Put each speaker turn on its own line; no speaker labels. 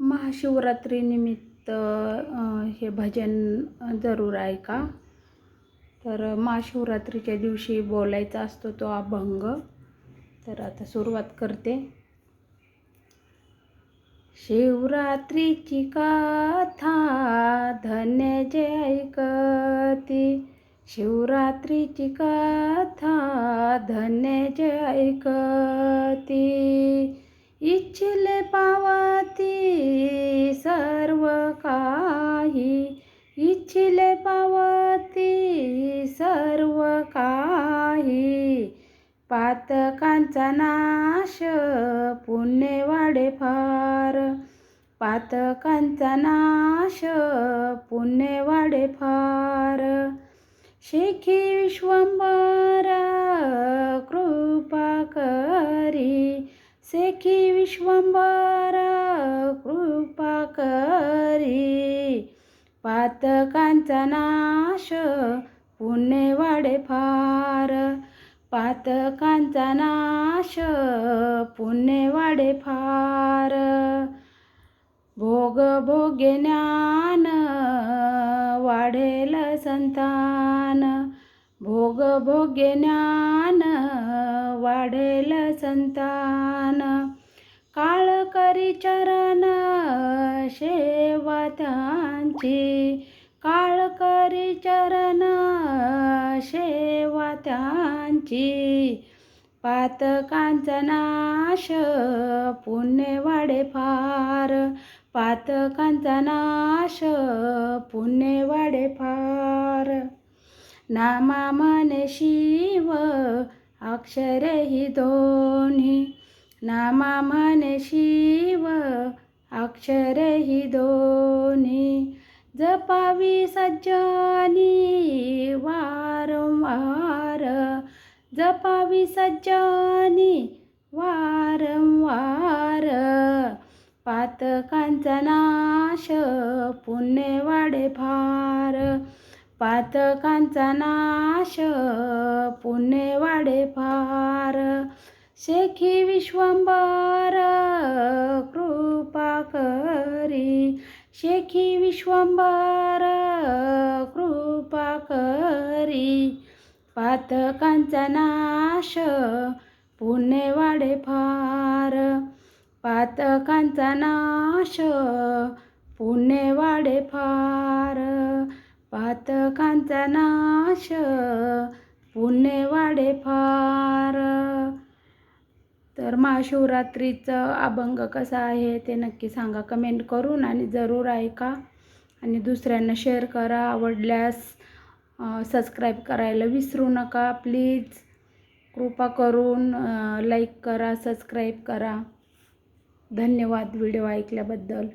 महाशिवरात्रीनिमित्त हे भजन जरूर ऐका. तर महाशिवरात्रीच्या दिवशी बोलायचा असतो तो अभंग. तर आता सुरुवात करते. शिवरात्रीची कथा धन्य जे ऐकती. शिवरात्रीची कथा धन्य जे ऐकती. इच्छिले पावती सर्व काही. इच्छिल पावती सर्व काही. पातकांचा नाश पुण्य वाढे फार. पातकांचा नाश पुण्य वाढे फार. शेखी विश्वंभर कृप पातकांचा नाश पुण्य वाढे फार. पातकांचा नाश पुण्य वाढे फार. भोग भोगे ज्ञान वाढेल संतान. भोग भोगे ज्ञान वाढेल संतान. काळ करी चरण शेवा त्यांचे काळ करी चरण शेवा त्यांची. पातकांचा नाश पुण्य वाडे फार. पातकांचा नाश पुण्य वाडे फार. नामा मने शिव अक्षरे ही दोन्ही. नामा मने शिव अक्षरे ही दोन्ही. जपावी सज्जनी वारंवार जपावी सज्जनी वारंवार पातकांचा नाश पुण्य वाढे फार पातकांचा नाश पुण्य वाढे फार शेखी विश्वंभर विश्वंभर कृपा करी. पातकांचा नाश पुण्य वाढे फार. पातकांचा नाश पुण्य वाढे फार. पातकांचा नाश पुण्य वाढे फार. तर महाशिवरात्रीचं अभंग कसा आहे ते नक्की सांगा. कमेंट करून आणि जरूर ऐका. आणि दुसऱ्यांना शेअर करा आवडल्यास सबस्क्राईब करायला विसरू नका. प्लीज कृपा करून लाईक करा सबस्क्राईब करा. धन्यवाद व्हिडिओ ऐकल्याबद्दल.